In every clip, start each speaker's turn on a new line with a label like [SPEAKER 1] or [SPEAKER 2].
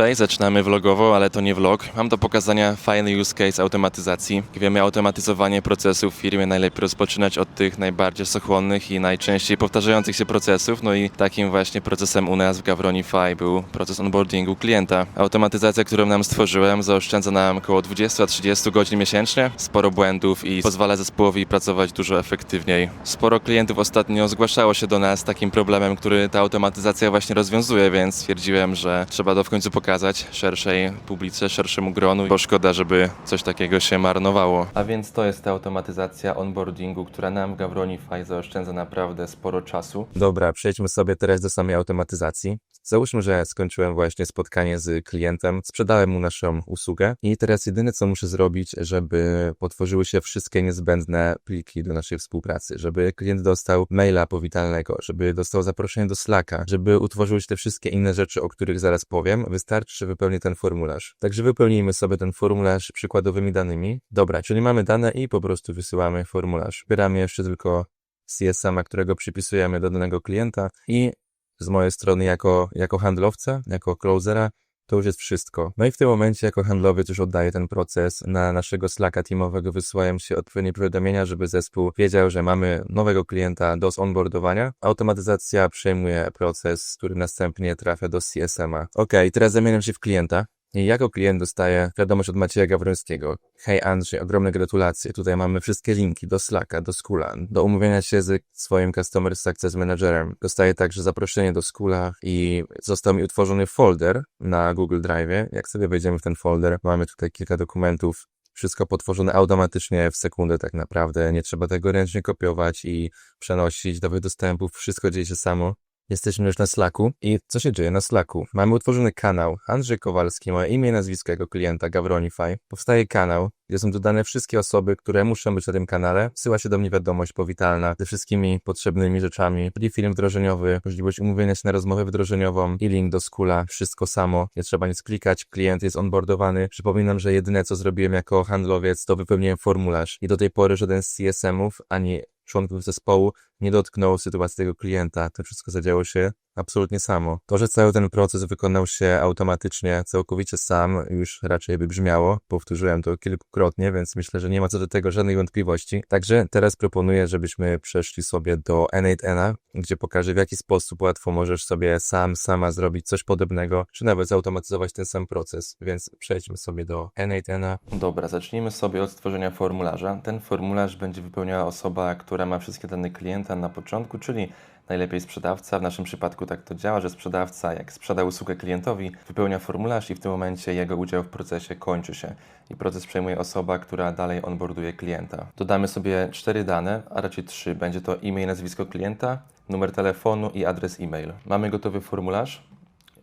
[SPEAKER 1] Cześć, zaczynamy vlogowo, ale to nie vlog. Mam do pokazania fajny use case automatyzacji. Wiemy, automatyzowanie procesów w firmie najlepiej rozpoczynać od tych najbardziej sochłonnych i najczęściej powtarzających się procesów. No i takim właśnie procesem u nas w Gavronify był proces onboardingu klienta. Automatyzacja, którą nam stworzyłem, zaoszczędza nam około 20-30 godzin miesięcznie, sporo błędów i pozwala zespołowi pracować dużo efektywniej. Sporo klientów ostatnio zgłaszało się do nas z takim problemem, który ta automatyzacja właśnie rozwiązuje, więc stwierdziłem, że trzeba to w końcu pokazać szerszej publice, szerszemu gronu, bo szkoda, żeby coś takiego się marnowało. A więc to jest ta automatyzacja onboardingu, która nam w Gavronify zaoszczędza naprawdę sporo czasu.
[SPEAKER 2] Dobra, przejdźmy sobie teraz do samej automatyzacji. Załóżmy, że skończyłem właśnie spotkanie z klientem, sprzedałem mu naszą usługę i teraz jedyne co muszę zrobić, żeby potworzyły się wszystkie niezbędne pliki do naszej współpracy, żeby klient dostał maila powitalnego, żeby dostał zaproszenie do Slacka, żeby utworzyły się te wszystkie inne rzeczy, o których zaraz powiem, wystarczy, że wypełni ten formularz. Także wypełnijmy sobie ten formularz przykładowymi danymi. Dobra, czyli mamy dane i po prostu wysyłamy formularz. Wybieramy jeszcze tylko CSM-a, którego przypisujemy do danego klienta i z mojej strony jako, jako handlowca, jako closera, to już jest wszystko. No i w tym momencie jako handlowiec już oddaję ten proces na naszego Slacka teamowego, wysyłają się odpowiednie powiadomienia, żeby zespół wiedział, że mamy nowego klienta do zonboardowania. Automatyzacja przejmuje proces, który następnie trafia do CSM-a. Ok, teraz zamieniam się w klienta. I jako klient dostaję wiadomość od Macieja Gawrońskiego. Hej Andrzej, ogromne gratulacje. Tutaj mamy wszystkie linki do Slacka, do Skula, do umówienia się z swoim Customer Success Managerem. Dostaję także zaproszenie do Skula i został mi utworzony folder na Google Drive. Jak sobie wejdziemy w ten folder, mamy tutaj kilka dokumentów. Wszystko potworzone automatycznie w sekundę tak naprawdę. Nie trzeba tego ręcznie kopiować i przenosić do dostępów. Wszystko dzieje się samo. Jesteśmy już na Slacku i co się dzieje na Slacku? Mamy utworzony kanał Andrzej Kowalski, moje imię i nazwisko jego klienta Gavronify. Powstaje kanał, gdzie są dodane wszystkie osoby, które muszą być na tym kanale. Wysyła się do mnie wiadomość powitalna ze wszystkimi potrzebnymi rzeczami, czyli film wdrożeniowy, możliwość umówienia się na rozmowę wdrożeniową i link do Skula. Wszystko samo, nie trzeba nic klikać, klient jest onboardowany. Przypominam, że jedyne co zrobiłem jako handlowiec to wypełniłem formularz i do tej pory żaden z CSM-ów ani członków zespołu nie dotknął sytuacji tego klienta. To wszystko zadziało się absolutnie samo. To, że cały ten proces wykonał się automatycznie, całkowicie sam, już raczej by brzmiało. Powtórzyłem to kilkukrotnie, więc myślę, że nie ma co do tego żadnej wątpliwości. Także teraz proponuję, żebyśmy przeszli sobie do N8N, gdzie pokażę w jaki sposób łatwo możesz sobie sam, sama zrobić coś podobnego, czy nawet zautomatyzować ten sam proces. Więc przejdźmy sobie do N8N.
[SPEAKER 1] Dobra, zacznijmy sobie od stworzenia formularza. Ten formularz będzie wypełniała osoba, która ma wszystkie dane klienta na początku, czyli najlepiej sprzedawca. W naszym przypadku tak to działa, że sprzedawca, jak sprzeda usługę klientowi, wypełnia formularz i w tym momencie jego udział w procesie kończy się i proces przejmuje osoba, która dalej onboarduje klienta. Dodamy sobie cztery dane, a raczej trzy. Będzie to imię i nazwisko klienta, numer telefonu i adres e-mail. Mamy gotowy formularz.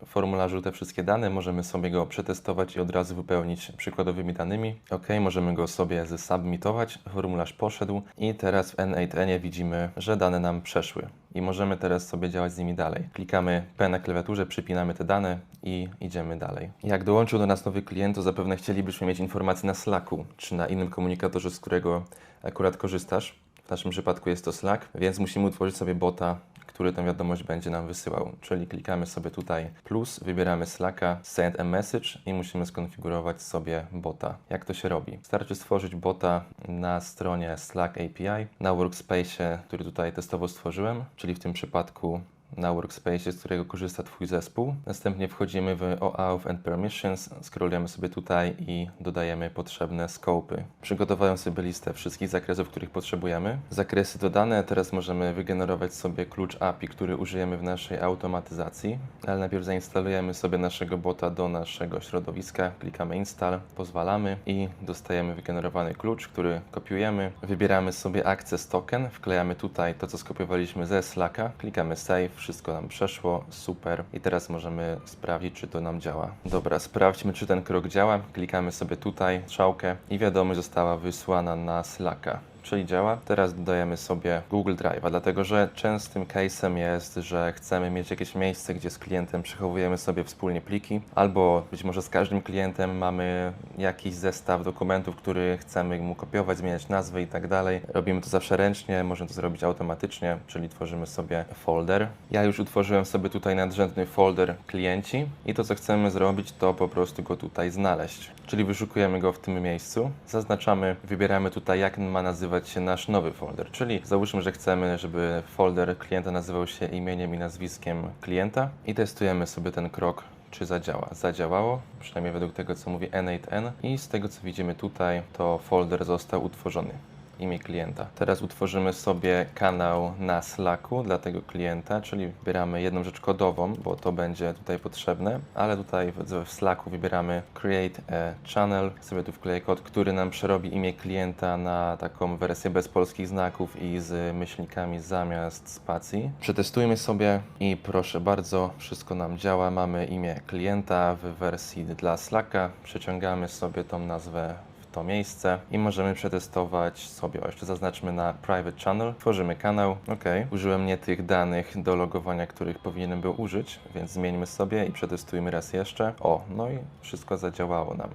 [SPEAKER 1] Formularzu te wszystkie dane, możemy sobie go przetestować i od razu wypełnić przykładowymi danymi. OK, możemy go sobie zesubmitować, formularz poszedł i teraz w N8N widzimy, że dane nam przeszły i możemy teraz sobie działać z nimi dalej. Klikamy P na klawiaturze, przypinamy te dane i idziemy dalej. Jak dołączył do nas nowy klient, to zapewne chcielibyśmy mieć informacje na Slacku, czy na innym komunikatorze, z którego akurat korzystasz. W naszym przypadku jest to Slack, więc musimy utworzyć sobie bota, który tę wiadomość będzie nam wysyłał. Czyli klikamy sobie tutaj plus, wybieramy Slacka, send a message i musimy skonfigurować sobie bota. Jak to się robi? Wystarczy stworzyć bota na stronie Slack API, na workspace, który tutaj testowo stworzyłem, czyli w tym przypadku na workspace, z którego korzysta Twój zespół. Następnie wchodzimy w OAuth and Permissions, scrollujemy sobie tutaj i dodajemy potrzebne scopy. Przygotowałem sobie listę wszystkich zakresów, których potrzebujemy. Zakresy dodane, teraz możemy wygenerować sobie klucz API, który użyjemy w naszej automatyzacji, ale najpierw zainstalujemy sobie naszego bota do naszego środowiska, klikamy install, pozwalamy i dostajemy wygenerowany klucz, który kopiujemy. Wybieramy sobie access token, wklejamy tutaj to, co skopiowaliśmy ze Slacka, klikamy save, wszystko nam przeszło, super. I teraz możemy sprawdzić, czy to nam działa. Dobra, sprawdźmy, czy ten krok działa. Klikamy sobie tutaj, strzałkę i wiadomość została wysłana na Slacka. Czyli działa. Teraz dodajemy sobie Google Drive'a, dlatego że częstym case'em jest, że chcemy mieć jakieś miejsce, gdzie z klientem przechowujemy sobie wspólnie pliki, albo być może z każdym klientem mamy jakiś zestaw dokumentów, który chcemy mu kopiować, zmieniać nazwy i tak dalej. Robimy to zawsze ręcznie, możemy to zrobić automatycznie, czyli tworzymy sobie folder. Ja już utworzyłem sobie tutaj nadrzędny folder klienci i to co chcemy zrobić to po prostu go tutaj znaleźć. Czyli wyszukujemy go w tym miejscu, zaznaczamy, wybieramy tutaj jak ma nazywać się nasz nowy folder, czyli załóżmy, że chcemy, żeby folder klienta nazywał się imieniem i nazwiskiem klienta i testujemy sobie ten krok czy zadziała. Zadziałało, przynajmniej według tego, co mówi N8N i z tego, co widzimy tutaj, to folder został utworzony imię klienta. Teraz utworzymy sobie kanał na Slacku dla tego klienta, czyli wybieramy jedną rzecz kodową, bo to będzie tutaj potrzebne, ale tutaj w Slacku wybieramy Create a Channel, sobie tu wkleję kod, który nam przerobi imię klienta na taką wersję bez polskich znaków i z myślnikami zamiast spacji. Przetestujmy sobie i proszę bardzo, wszystko nam działa. Mamy imię klienta w wersji dla Slacka, przeciągamy sobie tą nazwę to miejsce i możemy przetestować sobie, o jeszcze zaznaczmy na Private Channel, tworzymy kanał, ok, użyłem nie tych danych do logowania, których powinienem był użyć, więc zmieńmy sobie i przetestujmy raz jeszcze, o, no i wszystko zadziałało nam.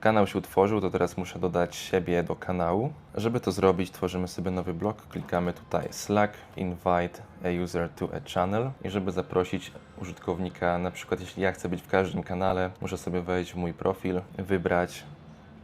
[SPEAKER 1] Kanał się utworzył, to teraz muszę dodać siebie do kanału. Żeby to zrobić, tworzymy sobie nowy blok, klikamy tutaj Slack, Invite a user to a channel. I żeby zaprosić użytkownika, na przykład jeśli ja chcę być w każdym kanale, muszę sobie wejść w mój profil, wybrać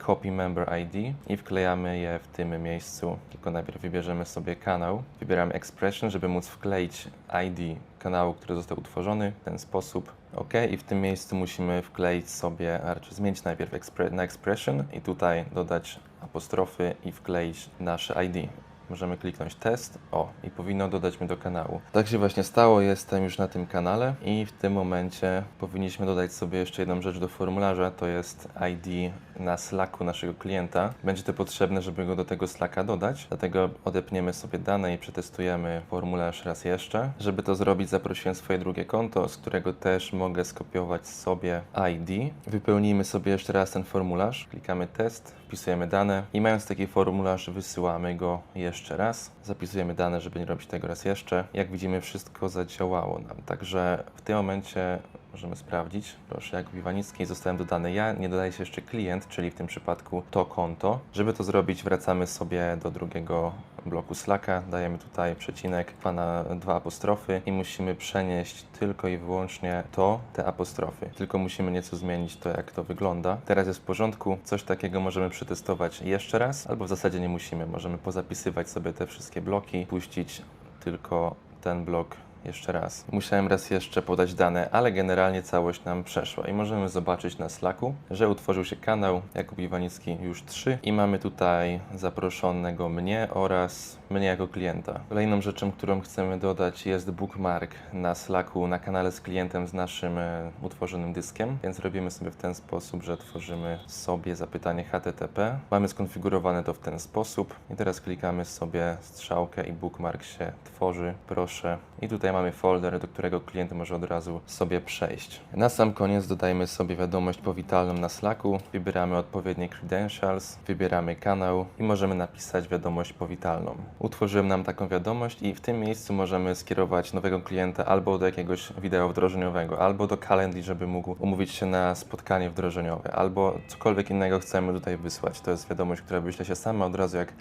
[SPEAKER 1] Copy Member ID i wklejamy je w tym miejscu. Tylko najpierw wybierzemy sobie kanał, wybieramy Expression, żeby móc wkleić ID kanału, który został utworzony w ten sposób. OK, i w tym miejscu musimy wkleić sobie, raczej zmienić najpierw na Expression i tutaj dodać apostrofy i wkleić nasze ID. Możemy kliknąć test, o i powinno dodać mnie do kanału. Tak się właśnie stało, jestem już na tym kanale i w tym momencie powinniśmy dodać sobie jeszcze jedną rzecz do formularza, to jest ID na Slacku naszego klienta. Będzie to potrzebne, żeby go do tego Slacka dodać, dlatego odepniemy sobie dane i przetestujemy formularz raz jeszcze. Żeby to zrobić zaprosiłem swoje drugie konto, z którego też mogę skopiować sobie ID. Wypełnijmy sobie jeszcze raz ten formularz, klikamy test, wpisujemy dane i mając taki formularz wysyłamy go jeszcze raz. Zapisujemy dane, żeby nie robić tego raz jeszcze. Jak widzimy wszystko zadziałało nam, także w tym momencie możemy sprawdzić. Proszę, Jakub Iwanicki, zostałem dodany ja, nie dodaje się jeszcze klient, czyli w tym przypadku to konto. Żeby to zrobić, wracamy sobie do drugiego bloku Slacka, dajemy tutaj przecinek, pana dwa apostrofy i musimy przenieść tylko i wyłącznie to, te apostrofy. Tylko musimy nieco zmienić to, jak to wygląda. Teraz jest w porządku, coś takiego możemy przetestować jeszcze raz, albo w zasadzie nie musimy. Możemy pozapisywać sobie te wszystkie bloki, puścić tylko ten blok jeszcze raz. Musiałem raz jeszcze podać dane, ale generalnie całość nam przeszła i możemy zobaczyć na Slacku, że utworzył się kanał Jakub Iwanicki już 3 i mamy tutaj zaproszonego mnie oraz mnie jako klienta. Kolejną rzeczą, którą chcemy dodać jest bookmark na Slacku na kanale z klientem z naszym e, utworzonym dyskiem, więc robimy sobie w ten sposób, że tworzymy sobie zapytanie HTTP. Mamy skonfigurowane to w ten sposób i teraz klikamy sobie strzałkę i bookmark się tworzy, proszę. I tutaj mamy folder, do którego klient może od razu sobie przejść. Na sam koniec dodajmy sobie wiadomość powitalną na Slacku, wybieramy odpowiednie credentials, wybieramy kanał i możemy napisać wiadomość powitalną. Utworzyłem nam taką wiadomość i w tym miejscu możemy skierować nowego klienta albo do jakiegoś wideo wdrożeniowego, albo do Calendly, żeby mógł umówić się na spotkanie wdrożeniowe, albo cokolwiek innego chcemy tutaj wysłać. To jest wiadomość, która wyśle się sama od razu jak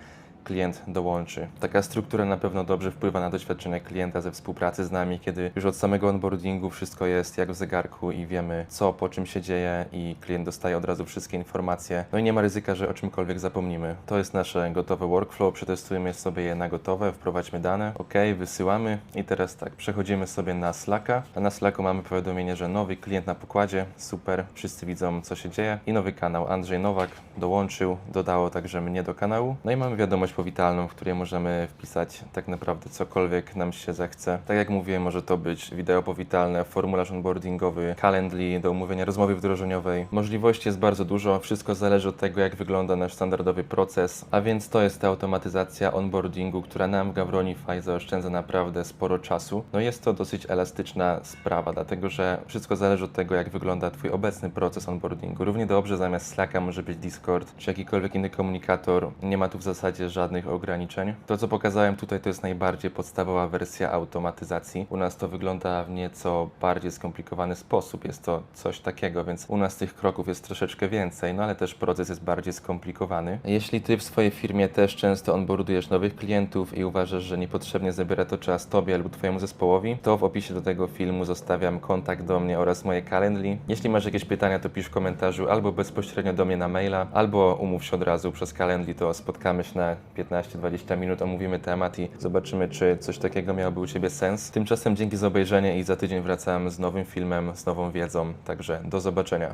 [SPEAKER 1] klient dołączy. Taka struktura na pewno dobrze wpływa na doświadczenie klienta ze współpracy z nami, kiedy już od samego onboardingu wszystko jest jak w zegarku i wiemy co, po czym się dzieje i klient dostaje od razu wszystkie informacje. No i nie ma ryzyka, że o czymkolwiek zapomnimy. To jest nasze gotowe workflow, przetestujemy sobie je na gotowe, wprowadźmy dane, ok, wysyłamy i teraz tak, przechodzimy sobie na Slacka, a na Slacku mamy powiadomienie, że nowy klient na pokładzie, super, wszyscy widzą co się dzieje i nowy kanał. Andrzej Nowak dołączył, dodało także mnie do kanału. No i mamy wiadomość powitalną, w której możemy wpisać tak naprawdę cokolwiek nam się zechce. Tak jak mówiłem, może to być wideo powitalne, formularz onboardingowy, Calendly do umówienia rozmowy wdrożeniowej. Możliwości jest bardzo dużo, wszystko zależy od tego, jak wygląda nasz standardowy proces, a więc to jest ta automatyzacja onboardingu, która nam w zaoszczędza naprawdę sporo czasu. No jest to dosyć elastyczna sprawa, dlatego że wszystko zależy od tego, jak wygląda Twój obecny proces onboardingu. Równie dobrze zamiast Slacka może być Discord czy jakikolwiek inny komunikator. Nie ma tu w zasadzie żadnych żadnych ograniczeń. To, co pokazałem tutaj, to jest najbardziej podstawowa wersja automatyzacji. U nas to wygląda w nieco bardziej skomplikowany sposób. Jest to coś takiego, więc u nas tych kroków jest troszeczkę więcej, no ale też proces jest bardziej skomplikowany. Jeśli ty w swojej firmie też często onboardujesz nowych klientów i uważasz, że niepotrzebnie zabiera to czas tobie albo twojemu zespołowi, to w opisie do tego filmu zostawiam kontakt do mnie oraz moje Calendly. Jeśli masz jakieś pytania, to pisz w komentarzu albo bezpośrednio do mnie na maila, albo umów się od razu przez Calendly, to spotkamy się na 15-20 minut, omówimy temat i zobaczymy, czy coś takiego miałoby u Ciebie sens. Tymczasem dzięki za obejrzenie i za tydzień wracam z nowym filmem, z nową wiedzą, także do zobaczenia.